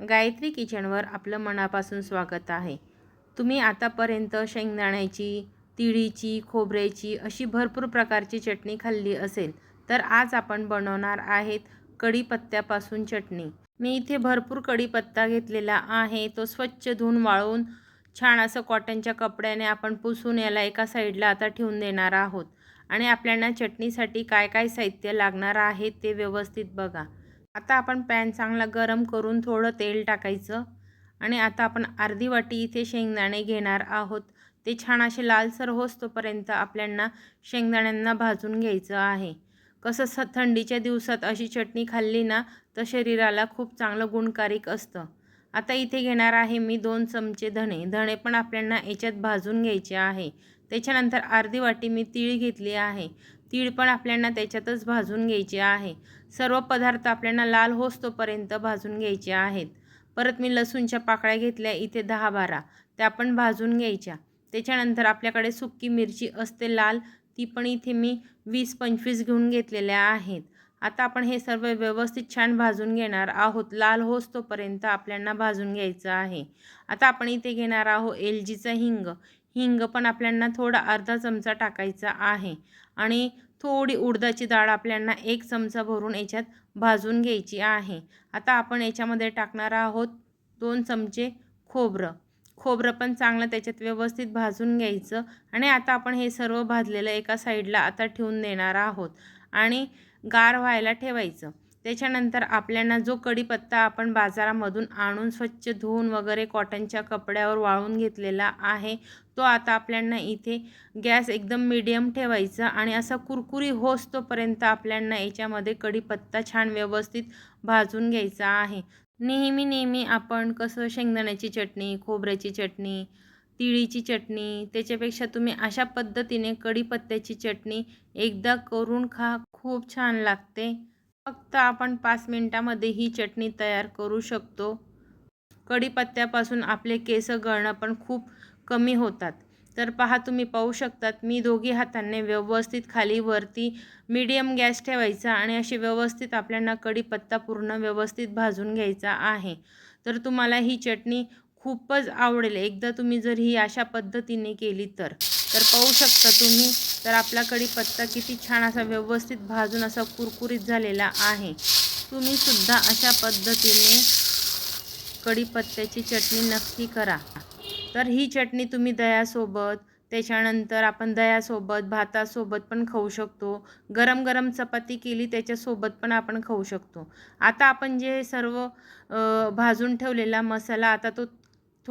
गायत्री किचनवर आपलं मनापासून स्वागत आहे. तुम्ही आतापर्यंत शेंगदाण्याची तिळीची खोबऱ्याची अशी भरपूर प्रकारची चटणी खाल्ली असेल तर आज आपण बनवणार आहेत कढीपत्त्यापासून चटणी. मी इथे भरपूर कढीपत्ता घेतलेला आहे तो स्वच्छ धुवून वाळवून छान असं कॉटनच्या कपड्याने आपण पुसून याला एका साईडला आता ठेवून देणार आहोत. आणि आपल्याला चटणीसाठी काय काय साहित्य लागणार आहे ते व्यवस्थित बघा. आता आपण पॅन चांगला गरम करून थोडं तेल टाकायचं. आणि आता आपण अर्धी वाटी इथे शेंगदाणे घेणार आहोत. ते छान असे लालसर होस्तोपर्यंत आपल्यांना शेंगदाण्यांना भाजून घ्यायचं आहे. कसं स थंडीच्या दिवसात अशी चटणी खाल्ली ना तर शरीराला खूप चांगलं गुणकारिक असतं. आता इथे घेणार आहे मी दोन चमचे धणे. धणे पण आपल्यांना याच्यात भाजून घ्यायचे आहे. त्याच्यानंतर अर्धी वाटी मी तीळ घेतली आहे. तीळ पण आपल्यांना त्याच्यातच भाजून घ्यायचे आहे. सर्व पदार्थ आपल्याला लाल होस्तोपर्यंत भाजून घ्यायचे आहेत. परत मी लसूणच्या पाकळ्या घेतल्या इथे दहा बारा त्या पण भाजून घ्यायच्या. त्याच्यानंतर आपल्याकडे सुक्की मिरची असते लाल ती पण इथे मी वीस पंचवीस घेऊन घेतलेल्या आहेत. आता आपण हे सर्व व्यवस्थित छान भाजून घेणार आहोत. लाल होस्तोपर्यंत आपल्यांना भाजून घ्यायचं आहे. आता आपण इथे घेणार आहोत एल जीचा हिंग. हिंग पण आपल्यांना थोडा अर्धा चमचा टाकायचा आहे. आणि थोडी उडदाची डाळ आपल्यांना एक चमचा भरून याच्यात भाजून घ्यायची आहे. आता आपण याच्यामध्ये टाकणार आहोत दोन चमचे खोबरं. खोबरं पण चांगलं त्याच्यात व्यवस्थित भाजून घ्यायचं. आणि आता आपण हे सर्व भाजलेलं एका साईडला आता ठेवून देणार आहोत. आणि गार व्हायला ठेवायचं. त्याच्यानंतर आपल्याला जो कढीपत्ता आपण बाजारामधून आणून स्वच्छ धुवून वगैरे कॉटनच्या कपड्यावर वाळून घेतलेला आहे तो आता आपल्याला इथे गॅस एकदम मीडियम ठेवायचा आणि असा कुरकुरी होस्तोपर्यंत आपल्याला याच्यामध्ये कढीपत्ता छान व्यवस्थित भाजून घ्यायचा आहे. नेहमी नेहमी आपण कसं शेंगदाण्याची चटणी खोबऱ्याची चटणी तिळीची चटणी त्याच्यापेक्षा तुम्ही अशा पद्धतीने कढीपत्त्याची चटणी एकदा करून खा खूप छान लागते. फक्त आपण पाच मिनटामध्ये ही चटणी तयार करू शकतो. कढीपत्त्यापासून आपले केस गळणं पण खूप कमी होतात. तर पहा तुम्ही पाहू शकतात मी दोघी हातांनी व्यवस्थित खाली वरती मीडियम गॅस ठेवायचा आणि अशी व्यवस्थित आपल्याला कढीपत्ता पूर्ण व्यवस्थित भाजून घ्यायचा आहे. तर तुम्हाला ही चटणी खूपच आवडेल. एकदा तुम्ही जर ही अशा पद्धतीने केली तर. तर पाहू शकता तुम्ही तर आपला कढीपत्ता किती छान असा व्यवस्थित भाजून असा कुरकुरीत झालेला आहे. तुम्ही सुद्धा अशा पद्धतीने कढीपत्त्याची चटणी नक्की करा. तर ही चटणी तुम्ही दह्यासोबत त्याच्यानंतर आपण दह्यासोबत भातासोबत पण खाऊ शकतो. गरम गरम चपाती केली त्याच्यासोबत पण आपण खाऊ शकतो. आता आपण जे सर्व भाजून ठेवलेला मसाला आता तो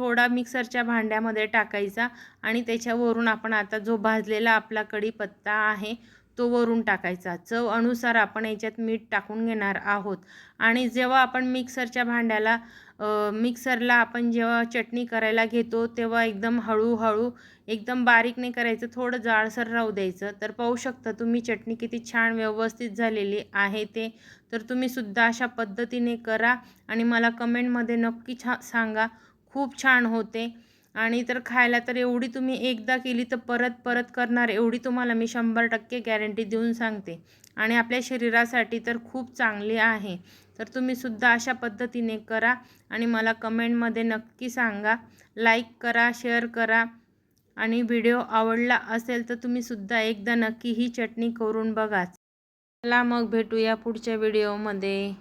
थोडा मिक्सरच्या भांड्यामध्ये टाकायचा आणि त्याच्यावरून आपण आता जो भाजलेला आपला कढीपत्ता आहे तो वरून टाकायचा. चव अनुसार आपण याच्यात मीठ टाकून घेणार आहोत. आणि जेव्हा आपण मिक्सरच्या भांड्याला मिक्सरला आपण जेव्हा चटणी करायला घेतो तेव्हा एकदम हळूहळू एकदम बारीक नाही करायचं थोडं जाळसर राहू द्यायचं. तर पाहू शकता तुम्ही चटणी किती छान व्यवस्थित झालेली आहे ते. तर तुम्हीसुद्धा अशा पद्धतीने करा आणि मला कमेंटमध्ये नक्की छा सांगा. खूप छान होते. आणि तर खायला तर एवढी तुम्ही एकदा केली तर परत परत करणार एवढी तुम्हाला मी शंभर टक्के गॅरंटी देऊन सांगते. आणि आपल्या शरीरासाठी तर खूप चांगली आहे. तर तुम्हीसुद्धा अशा पद्धतीने करा आणि मला कमेंटमध्ये नक्की सांगा. लाईक करा शेअर करा. आणि व्हिडिओ आवडला असेल तर तुम्हीसुद्धा एकदा नक्की ही चटणी करून बघा चला मग भेटूया पुढच्या व्हिडिओमध्ये